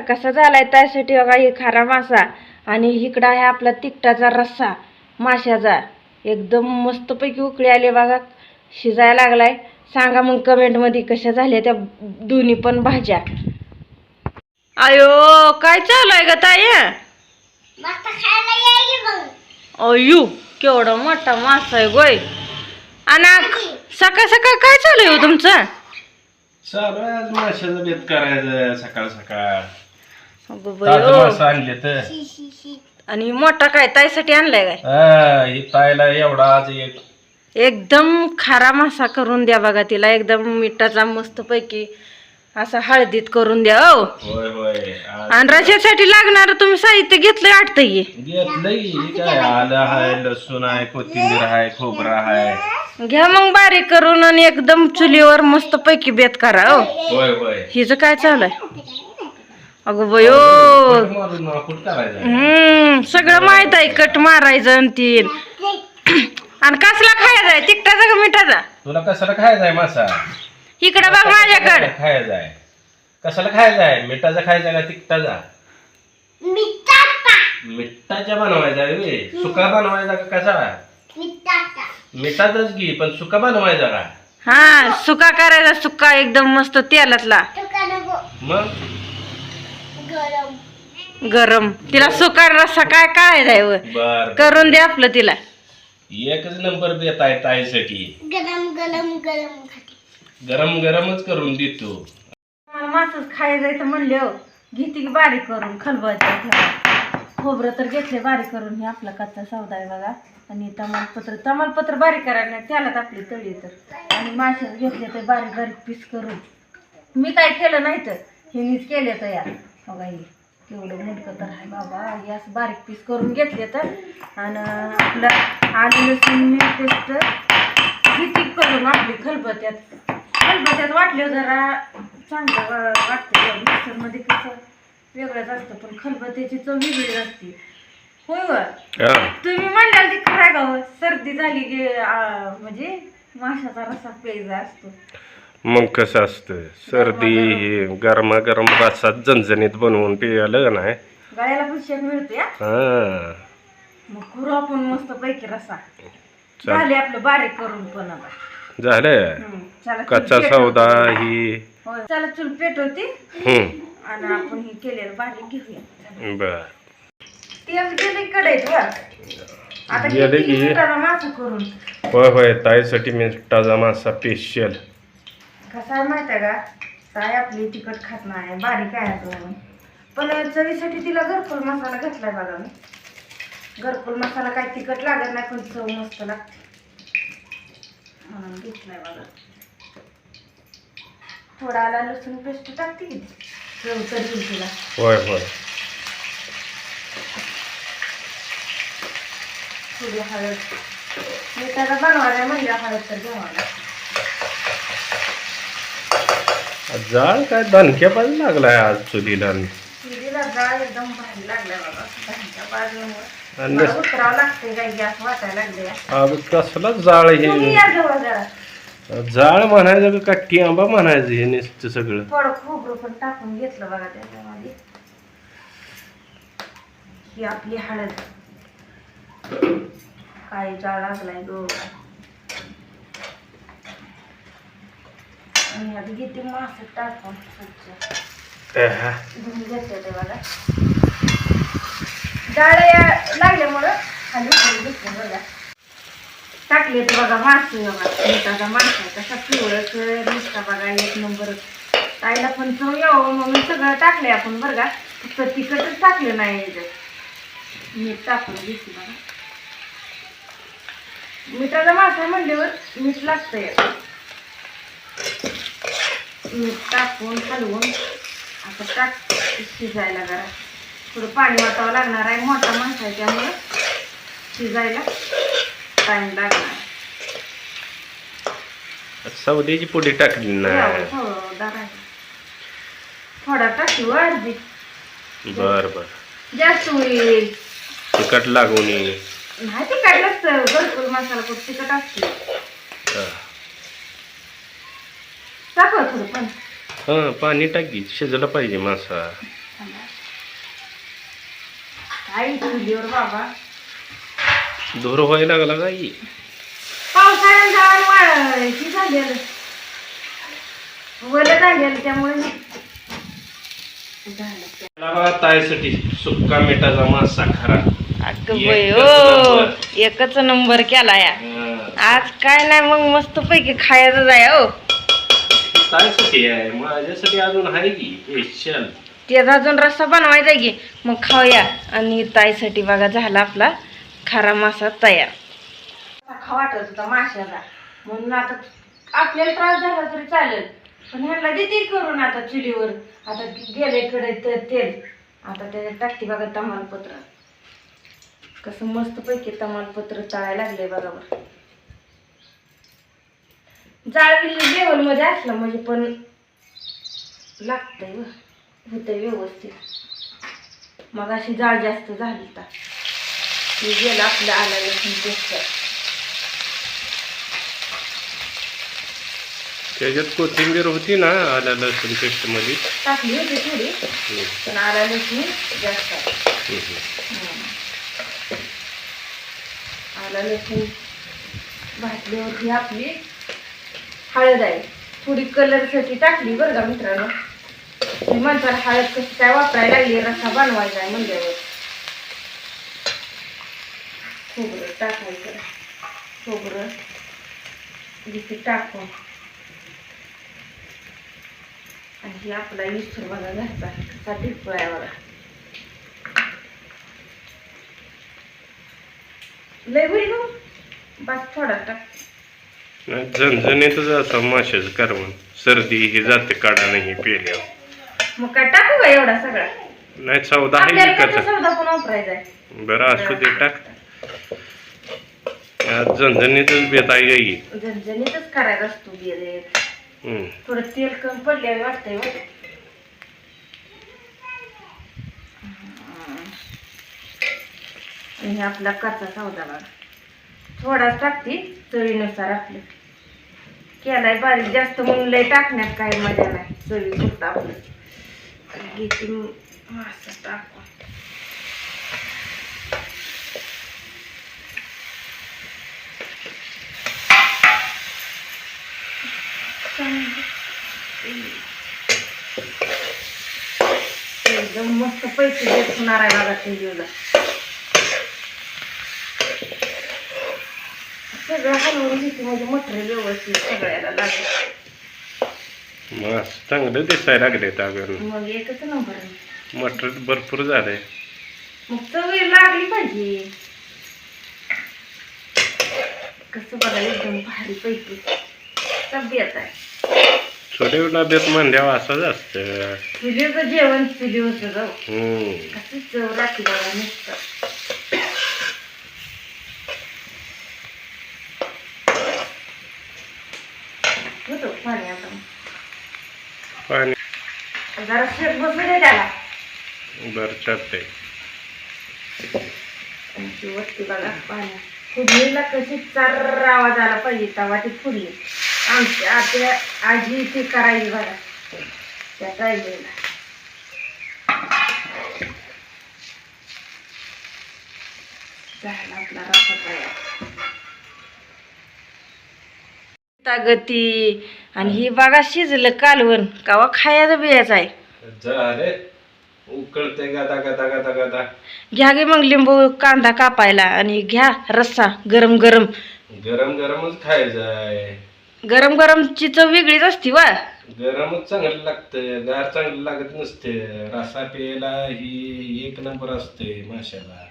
का कसा झालाय त्यासाठी बघा हे खारा मासा आणि इकडं आहे आपला तिखटाचा रस्सा माशाचा. एकदम मस्तपैकी उकळी आली बघा शिजायला लागलाय. सांगा मग कमेंटमध्ये कशा झाल्या त्या दोन्ही पण भाज्या. अयो काय चालू आहे ग ताई? अयो केवढा मोठा मासा आहे गोय. आणि सकाळ सकाळ काय चालू आहे हो तुमचं? चालू आहे आज माशाचं बेत करायचं सकाळ सकाळ. अगं ताजं बयो. मासा आणले तर आणि मोठा काय ताईसाठी आणलाय काय? हा, ही तायला एवढा आज एक एकदम खारा मासा करून द्या बघा तिला. एकदम मिठाचा मस्त पैकी असा हळदीत करून द्या हो होय होय. आज आणि रशासाठी लागणार तुम्ही साहित्य घेतलंय वाटतं की घेतलंय ही काय आलं आहे लसूण आहे कोथिंबीर आहे खोबरं आहे. घ्या मग बारीक करून आणि एकदम चुलीवर मस्त पैकी बेत करा हो होय होय. हिचं काय चालू आहे? अगं बयो हम्म सगळं माहीत आहे कट मारायचं आणि तीन आणि कसला खायचा आहे? तिखटाचा का मिठाचा? तुला कशाला खायचा आहे मासा? इकडे बघ माझ्याकडे. खायचा आहे? कशाला खायचा आहे? मिठाचा खायचा का तिखटाचा? मिठाचा. बनवायचा आहे. सुका बनवायचा का कसा मिठाचाच घे पण सुका बनवायचा का? हा सुका करायचा सुका एकदम मस्त तेलातला. मग? गरम. तिला सुका रस्सा काय व? बर. करून दे आपलं तिला. एकच नंबर देत आहे ताईसाठी. गरम गरम गरम गरम गरमच करून देतो मला मासच खायला जायचं म्हणले हो. घेते की बारीक करून ठेवा खोबरं तर घेतले बारीक करून हे आपला कच्चा सौदा आहे बघा. आणि तमालपत्र तमालपत्र बारीक करायला नाही त्यालाच आपली तळी तर. आणि मासे घेतले तर बारीक बारीक पीस करून. मी काय केलं नाही तर हे मीच केले तर या. बघा हे केवढं मुडकं तर आहे बाबा. असं बारीक पीस करून घेतले तर. आणि आपलं आलं लसूण पेस्ट किती करून आपली खलबत्यात. खलबत्यात वाटले जरा चांगलं वाटतं मिक्सरमध्ये कसं वेगळंच असतं पण खलबत्याची चव वेगळी असते. होय व? तुम्ही म्हणाल ती खरं हो? सर्दी झाली की म्हणजे माशाचा रसा प्यायचा असतो. मग कसं असतं? सर्दी हे गरमागरम रसात झणझणीत बनवून पियालं नाही? गळ्याला पण शेक मिळते हा हा. मग करू आपण मस्त पैकी रसा. चाल झाले आपलं बारीक करून पण आता. झालं? हम्म, चला चूल कच्चा पेटवते. सौदा ही. होय चला चूल पेट होती हम्म. आणि आपण हे केलेलं बारीक घेऊया. बर. तेल गेले कढईत वर? आता गेले किती की- मिनिटाला मासं करून. होय होय ताईसाठी मिठाचा मासा स्पेशल कसं आहे माहिती आहे का? ताई आपली तिखट खात नाही बारीक आहे अजून. पण चवीसाठी तिला घरकुल मसाला घातलाय बघा मी. घरकुल मसाला काही तिखट लागत नाही पण चव मस्त लागते. म्हणून घेतलाय बघा. थोडा आला लसूण पेस्ट टाकते. चव तर तिला. होय होय. थोडी हळद. मिठाचा बनवायला म्हणजे हळद तर घ्यावा जाळ काय दणक्या पण लागलाय आज चुलीला? चुलीला जाळ एकदम भारी लागलाय बाबा. दहाच्या बाजूवर आणि मला उतरावं लागते काही गॅस वाटायला लागले अब कसला जाळ हे? जाळ म्हणायचं का किंबा म्हणायचं हे नुसतं सगळं? थोडं खोबरं पण टाकून घेतलं बघा त्याच्यामध्ये. ही आपली हळद. काय जाळ लागलाय गो. आणि आता किती मासे टाकून स्वच्छ. धुवून घेतले ते बघा. जाळ या- लागल्यामुळं खाली घेतलं बघा. टाकले ते बघा मास बघा. मिठाचा मास. कसा पिवळच नुसता बघा एक नंबर. ताईला पण चव यावं म्हणून सगळं टाकलंय आपण बरं का. फक्त तिखटच टाकलं नाही मीठ टाकून घेतली बघा. मिठाचा मासा म्हणल्यावर मीठ लागतंय. मीठ टाकून हलवून आता टाक शिजायला जरा. थोडं पाणी वाटावं लागणार आहे मोठा माणसा आहे त्यामुळं शिजायला टाइम लागणार. सौद्याची पुढे टाकली ना. यावं थोडं दारा थोडा टाकू अर्धी. बर बर. जास्त होईल. तिखट लागून. नाही ते काढलंच भरपूर मसाला खूप तिखट असते हा. थोडं पण हा पाणी टाकी शिजलं पाहिजे मासा. आई चुलीवर बाबा धुर व्हायला लागला काही पावसाळ्यात जाऊन वाळायची झालेलं वलं झालेलं त्यामुळे तायसाठी सुक्का मिठाचा मासा खरा अगं एकच बाई, नंबर. ओ एकच नंबर केला या हा. आज काय नाही मग मस्त पैकी खायचं जाय हो तायसाठी आहे. माझ्यासाठी अजून आहे की? स्पेशल त्याचा अजून रस्सा बनवायचा की? मग खाऊया. आणि ताईसाठी बघा झाला आपला खारा मासा तयार. खा वाटत होता माशाला. म्हणून आता आपल्याला त्रास झाला तरी चालेल. पण ह्यांना देते करून आता चुलीवर. आता गेले कडे तेल. आता त्याच्यात टाकते बघा तमालपत्र. कसं मस्त पैकी तमालपत्र तळायला लागले बघा बरं जाळविली लेवलमध्ये असलं म्हणजे पण लागतंय होतंय व्यवस्थित. मग अशी जाळ जास्त झाली तर. हे गेलं आपलं आलं लसूण पेस्ट त्याच्यात कोथिंबीर होती ना आल्या लसूण पेस्टमध्ये. टाकली होती थोडी. पण आला लसूण जास्त. आला लसूण. भाजल्यावरती आपली हळद आहे. थोडी कलरसाठी टाकली बरं का मित्रांनो. मी म्हणतात हळद कशी काय वापरायला लागली रस्सा बनवायचा आहे म्हणल्यावर. खोबरं टाकायचं. खोबरं इथे टाकून. आणि हे आपला विसर बघा घरचा कसा टिपळा बघा. लय होईल हो? बस थोडा टाक. झणझणीतच असं माशाचं करवण सर्दी हे जाते काढा नाही पेल्यावर मग काय टाकू का एवढा सगळा? नाही चौदा आहे आपल्याला कसा विकायचा सौदा पण वापरायचा आहे? बरं असू दे टाक. झणझणीतच बेत आहे गाई झणझणीतच करायचा असतो हम्म. थोडं तेल कमी पडल्यावर वाटतंय हो. आणि हे आपला कच्चा सौदा बघा. थोडाच टाकते चवीनुसार आपलं. केलाय बारीक जास्त म्हणून लय टाकण्यात काही मजा नाही चवी फक्त आपलं. घेते मासा टाकून. एकदम मस्त पैसे देत होणार आहे बघा ते सगळं हलवून घेते म्हणजे मटेरियल व्यवस्थित सगळ्याला लागेल. मास चांगलं दिसायला लागले अगं. मग एकच नंबर आहे. मटर भरपूर झालंय. मग चवी लागली पाहिजे. कसं बघा एकदम भारी पैकी. तब्येत आहे. म्हणल्यावर असंच असतं. चुलीचं जेवण चुलीवरचं जाऊ हम्म. कसं चव राखी बघा नुसतं होतो पाणी आता पाणी. जरा शेक बसू दे त्याला. बरं चालतंय. आणि ती वरती बघा पाणी. फुडणीला कशी चार आवाज आला पाहिजे तेव्हा ती फुडली आमची आत्या आजी ती करायची बघा. त्या टायमिंगला झाला आपला तयार तागती आणि ही बघा शिजलं कालवण. कावा खायचं बियाचं आहे? झाले उकळते गादा गादा गादा गादा. घ्या गे मग लिंबू कांदा कापायला आणि घ्या रस्सा गरम गरम. गरम गरमच खायचं आहे. गरम गरमची चव वेगळीच असती वा. गरमच चांगलं लागतं गार चांगलं लागत नसते रसा प्यायला ही एक नंबर असते माशाला.